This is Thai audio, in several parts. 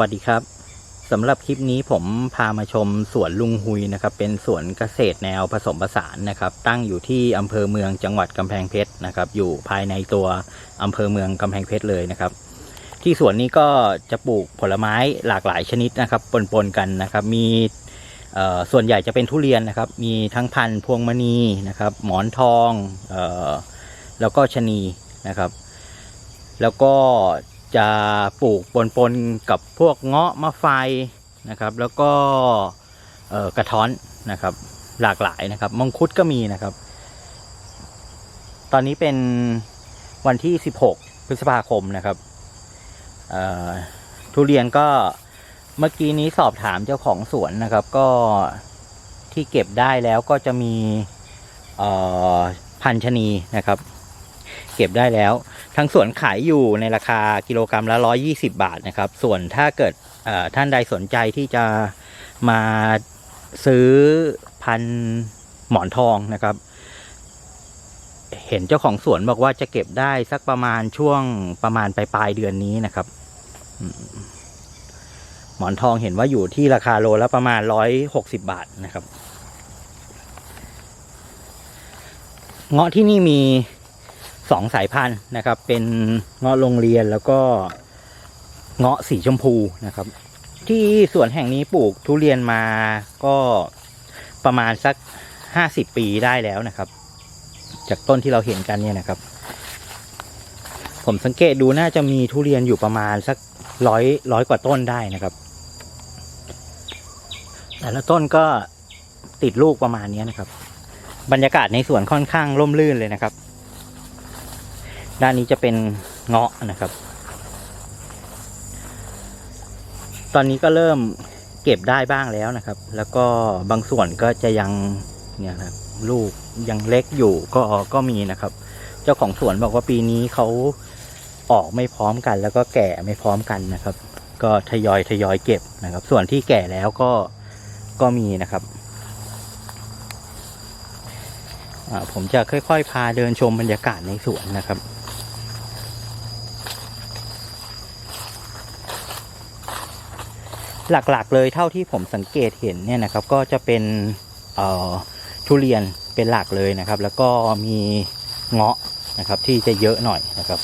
วัสดีครับสำหรับคลิปนี้ผมพามาชมสวนลุงหุยนะครับ เป็นสวนเกษตรแนวผสมผสานนะครับ ตั้งอยู่ที่อำเภอเมืองจังหวัดกำแพงเพชรนะครับ อยู่ภายในตัวอำเภอเมืองกำแพงเพชรเลยนะครับ ที่สวนนี้ก็จะปลูกผลไม้หลากหลายชนิดนะครับปนๆกันนะครับ มีส่วนใหญ่จะเป็นทุเรียนนะครับ มีทั้งพันธุ์พวงมณีนะครับ หมอนทองออแล้วก็ชะนีนะครับ แล้วก็ จะปลูกปนๆกับพวกเงาะมะไฟนะครับ แล้วก็กระท้อนนะครับ หลากหลายนะครับมังคุดก็มีนะครับ ตอนนี้เป็นวันที่ 16 พฤษภาคมนะครับทุเรียนก็เมื่อกี้นี้สอบถามเจ้าของสวนนะครับ ก็ที่เก็บได้แล้วก็จะมีพันชนีนะครับ เก็บได้แล้วทางสวนขายอยู่ในราคากิโลกรรัมละ 120 บาทนะครับ ส่วนถ้าเกิดท่านใดสนใจที่จะมาซื้อพันหมอนทองนะครับ เห็นเจ้าของสวนบอกว่าจะเก็บได้สักประมาณช่วงประมาณปลายปลายเดือนนี้นะครับ หมอนทองเห็นว่าอยู่ที่ราคาโลละประมาณ160บาทนะครับ เงาะที่นี่มี สองสายพันธุ์นะครับ เป็นเงาะโรงเรียนแล้วก็เงาะสีชมพูนะครับ ที่สวนแห่งนี้ปลูกทุเรียนมาก็ประมาณสักห้าสิบปีได้แล้วนะครับ จากต้นที่เราเห็นกันเนี่ยนะครับ ผมสังเกตดูน่าจะมีทุเรียนอยู่ประมาณสักร้อยร้อยกว่าต้นได้นะครับ แต่ละต้นก็ติดลูกประมาณนี้นะครับ บรรยากาศในสวนค่อนข้างร่มรื่นเลยนะครับ ด้านนี้จะเป็นเงาะนะครับ ตอนนี้ก็เริ่มเก็บได้บ้างแล้วนะครับ แล้วก็บางส่วนก็จะยังเนี่ยนะครับลูกยังเล็กอยู่ก็ก็มีนะครับ เจ้าของสวนบอกว่าปีนี้เขาออกไม่พร้อมกัน แล้วก็แก่ไม่พร้อมกันนะครับ ก็ทยอยทยอยเก็บนะครับ ส่วนที่แก่แล้วก็ก็มีนะครับผมจะค่อยๆ พาเดินชมบรรยากาศในสวนนะครับ หลักๆเลยเท่าที่ผมสังเกตเห็นเนี่ยนะครับก็จะเป็นทุเรียนเป็นหลักเลยนะครับ แล้วก็มีเงาะนะครับที่จะเยอะหน่อยนะครับ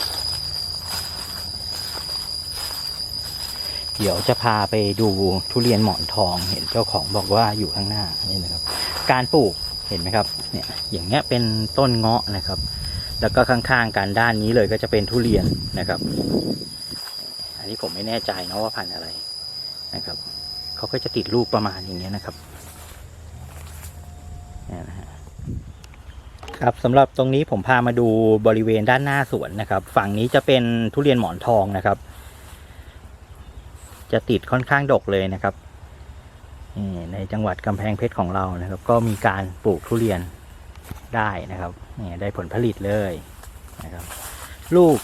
เดี๋ยวจะพาไปดูทุเรียนหมอนทอง เห็นเจ้าของบอกว่าอยู่ข้างหน้านี่นะครับ การปลูกเห็นไหมครับเนี่ยอย่างเงี้ยเป็นต้นเงาะนะครับ แล้วก็ข้างๆกันด้านนี้เลยก็จะเป็นทุเรียนนะครับ อันนี้ผมไม่แน่ใจนะว่าพันธุ์อะไร นะครับเขาก็จะติดลูกประมาณอย่างเงี้ยนะครับครับสำหรับตรงนี้ผมพามาดูบริเวณด้านหน้าสวนนะครับ ฝั่งนี้จะเป็นทุเรียนหมอนทองนะครับ จะติดค่อนข้างดกเลยนะครับนในจังหวัดกำแพงเพชรของเรานะครับ ก็มีการปลูกทุเรียนได้นะครับนี่ได้ผลผลิตเลยนะครับ ลูก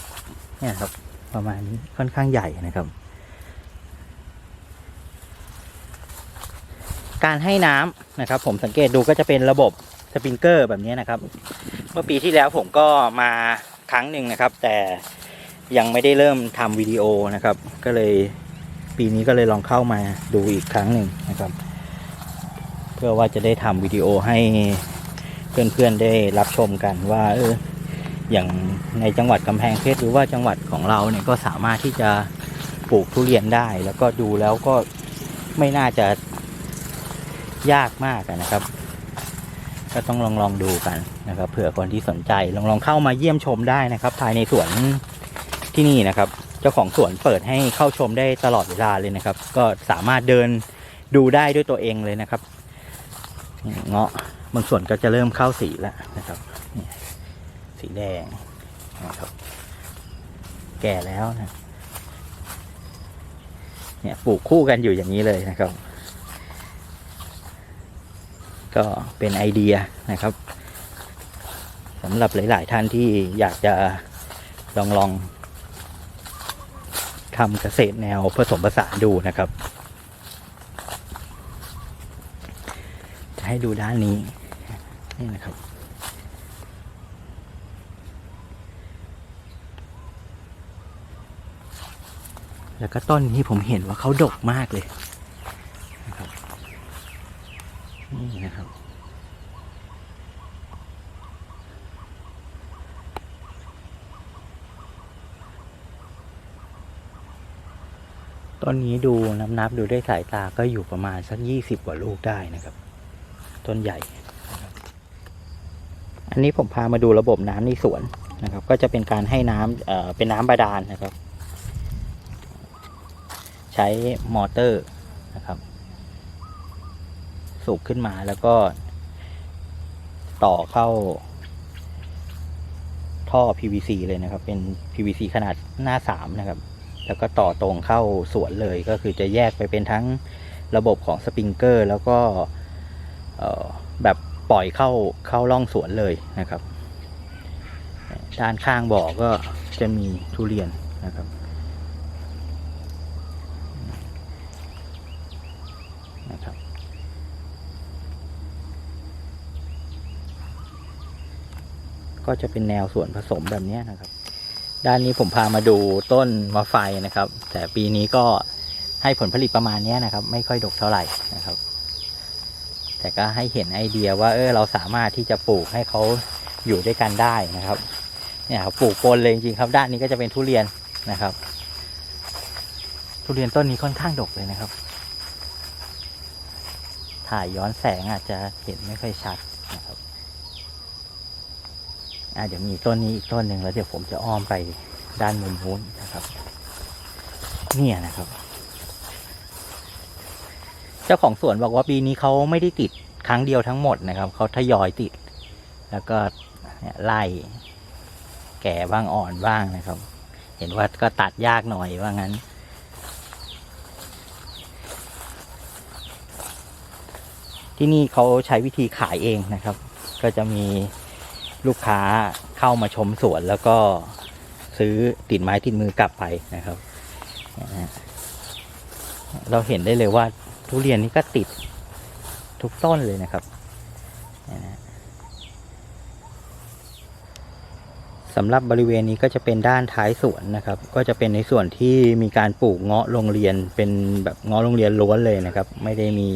เนี่ยครับ ประมาณนี้ค่อนข้างใหญ่นะครับ การให้น้ำนะครับ ผมสังเกตดูก็จะเป็นระบบสปริงเกอร์แบบนี้นะครับ เมื่อปีที่แล้วผมก็มาครั้งหนึ่งนะครับ แต่ยังไม่ได้เริ่มทำวิดีโอนะครับ ก็เลยปีนี้ก็เลยลองเข้ามาดูอีกครั้งหนึ่งนะครับ เพื่อว่าจะได้ทำวิดีโอให้เพื่อนๆได้รับชมกันว่าเอออย่างในจังหวัดกำแพงเพชรหรือว่าจังหวัดของเราเนี่ยก็สามารถที่จะปลูกทุเรียนได้ แล้วก็ดูแล้วก็ไม่น่าจะ ยากมากนะครับ ก็ต้องลองลองดูกันนะครับเผื่อคนที่สนใจลองลองเข้ามาเยี่ยมชมได้นะครับ ภายในสวนที่นี่นะครับ เจ้าของสวนเปิดให้เข้าชมได้ตลอดเวลาเลยนะครับ ก็สามารถเดินดูได้ด้วยตัวเองเลยนะครับเงาะบางส่วนก็จะเริ่มเข้าสีแล้วนะครับสีแดงนะครับ แก่แล้วนะเนี่ยปลูกคู่กันอยู่อย่างนี้เลยนะครับ ก็เป็นไอเดียนะครับสำหรับหลาย ๆ ท่านที่อยากจะลองลองทำเกษตรแนวผสมผสานดูนะครับ จะให้ดูด้านนี้นี่นะครับ แล้วก็ต้นนี้ผมเห็นว่าเขาดกมากเลยนะครับนี่นะครับ ต้นนี้ดูนับนับๆดูด้วยสายตาก็อยู่ประมาณสักยี่สิบกว่าลูกได้นะครับ ต้นใหญ่ อันนี้ผมพามาดูระบบน้ำในสวนนะครับ ก็จะเป็นการให้น้ำเเป็นน้ำบาดาลนะครับ ใช้มอเตอร์นะครับ สูบขึ้นมาแล้วก็ ต่อเข้า ท่อ PVC เลยนะครับ เป็น PVC ขนาดหน้าสามนะครับ แล้วก็ต่อตรงเข้าสวนเลยก็คือจะแยกไปเป็นทั้งระบบของสปริงเกอร์แล้วก็แบบปล่อยเข้าเข้าร่องสวนเลยนะครับ ด้านข้างบ่อก็จะมีทุเรียนนะครับนะครับ ก็จะเป็นแนวสวนผสมแบบนี้นะครับ ด้านนี้ผมพามาดูต้นมะไฟนะครับ แต่ปีนี้ก็ให้ผลผลิตประมาณนี้นะครับ ไม่ค่อยดกเท่าไหร่นะครับ แต่ก็ให้เห็นไอเดียว่าเออเราสามารถที่จะปลูกให้เขาอยู่ด้วยกันได้นะครับเนี่ยครับปลูกปนเลยจริงๆครับ ด้านนี้ก็จะเป็นทุเรียนนะครับ ทุเรียนต้นนี้ค่อนข้างดกเลยนะครับ ถ่ายย้อนแสงอาจจะเห็นไม่ค่อยชัดนะครับ อ่าเดี๋ยวมีต้นนี้อีกต้นหนึ่งแล้วเดี๋ยวผมจะอ้อมไปด้านมุมนู้นนะครับ เนี่ยนะครับ เจ้าของสวนบอกว่าปีนี้เขาไม่ได้ติดครั้งเดียวทั้งหมดนะครับเขาทยอยติด แล้วก็ไล่แก่บ้างอ่อนบ้างนะครับ เห็นว่าก็ตัดยากหน่อยว่างั้นที่นี่เขาใช้วิธีขายเองนะครับ ก็จะมี ลูกค้าเข้ามาชมสวนแล้วก็ซื้อติดไม้ติดมือกลับไปนะครับ เราเห็นได้เลยว่าทุเรียนนี่ก็ติดทุกต้นเลยนะครับสำหรับบริเวณนี้ก็จะเป็นด้านท้ายสวนนะครับ ก็จะเป็นในส่วนที่มีการปลูกเงาะโรงเรียนเป็นแบบเงาะโรงเรียนล้วนเลยนะครับ ไม่ได้มี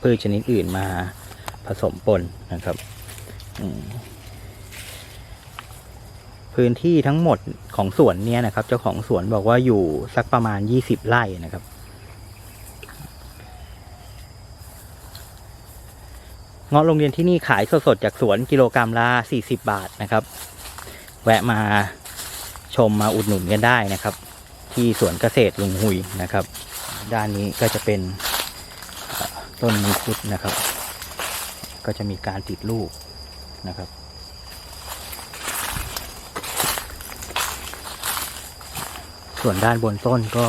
พืชชนิดอื่นมาผสมปนนะครับอืม พื้นที่ทั้งหมดของสวนเนี่ยนะครับ เจ้าของสวนบอกว่าอยู่สักประมาณยี่สิบไร่นะครับ เงาะโรงเรียนที่นี่ขายสดๆจากสวนกิโลกรรัมละสี่สิบบาทนะครับ แวะมาชมมาอุดหนุนกันได้นะครับ ที่สวนเกษตรลุงหุยนะครับ ด้านนี้ก็จะเป็นต้นมังคุดนะครับ ก็จะมีการติดลูกนะครับ ส่วนด้านบนต้นก็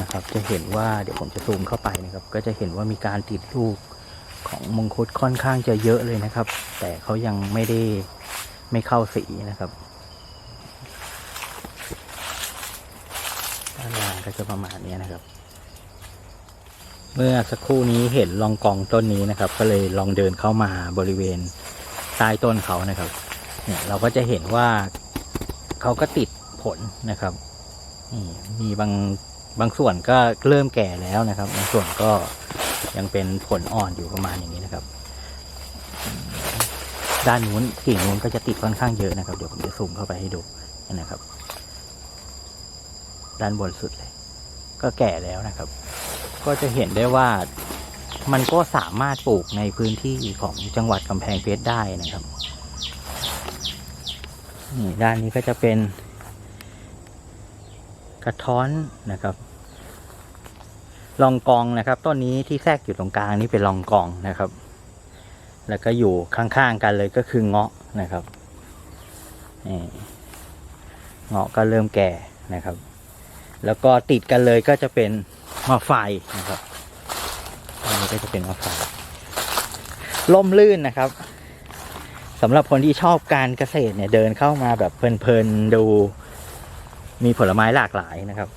นะครับจะเห็นว่าเดี๋ยวผมจะซูมเข้าไปนะครับ ก็จะเห็นว่ามีการติดลูกของมงคุดค่อนข้างจะเยอะเลยนะครับ แต่เขายังไม่ได้ไม่เข้าสีนะครับด้านล่างก็จะประมาณนี้นะครับ เมื่อสักครู่นี้เห็นลองกองต้นนี้นะครับ ก็เลยลองเดินเข้ามาบริเวณใต้ต้นเขานะครับ เนี่ยเราก็จะเห็นว่าเขาก็ติดผลนะครับ มีบางบางส่วนก็เริ่มแก่แล้วนะครับ บางส่วนก็ยังเป็นผลอ่อนอยู่ประมาณอย่างนี้นะครับ ด้านนู้นกิ่งนู้นก็จะติดค่อนข้างเยอะนะครับ เดี๋ยวผมจะซูมเข้าไปให้ดูนะครับ ด้านบนสุดเลย ก็แก่แล้วนะครับ ก็จะเห็นได้ว่ามันก็สามารถปลูกในพื้นที่ของจังหวัดกำแพงเพชรได้นะครับนี่ด้านนี้ก็จะเป็น กระท้อนนะครับ ลองกองนะครับ ต้นนี้ที่แทรกอยู่ตรงกลางนี่เป็นลองกองนะครับ แล้วก็อยู่ข้างๆกันเลยก็คือเงาะนะครับเงาะก็เริ่มแก่นะครับ แล้วก็ติดกันเลยก็จะเป็นมะไฟนะครับอันนี้ก็จะเป็นมะไฟล่มลื่นนะครับสำหรับคนที่ชอบการเกษตรเนี่ยเดินเข้ามาแบบเพลินๆดู มีผลไม้หลากหลายนะครับ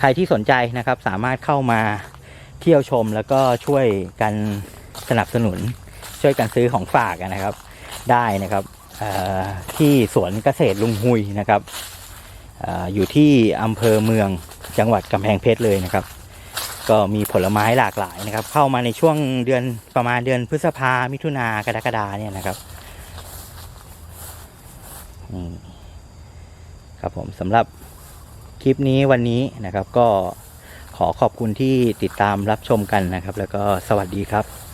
ใครที่สนใจนะครับสามารถเข้ามาเที่ยวชมแล้วก็ช่วยกันสนับสนุน ช่วยกันซื้อของฝากนะครับ ได้นะครับที่สวนเกษตรลุงหุยนะครับออยู่ที่อำเภอเมืองจังหวัดกำแพงเพชรเลยนะครับ ก็มีผลไม้หลากหลายนะครับ เข้ามาในช่วงเดือนประมาณเดือนพฤษภามิถุนากรกฎาเนี่ยนะครับ ครับผมสำหรับคลิปนี้วันนี้นะครับก็ขอขอบคุณที่ติดตามรับชมกันนะครับ แล้วก็สวัสดีครับ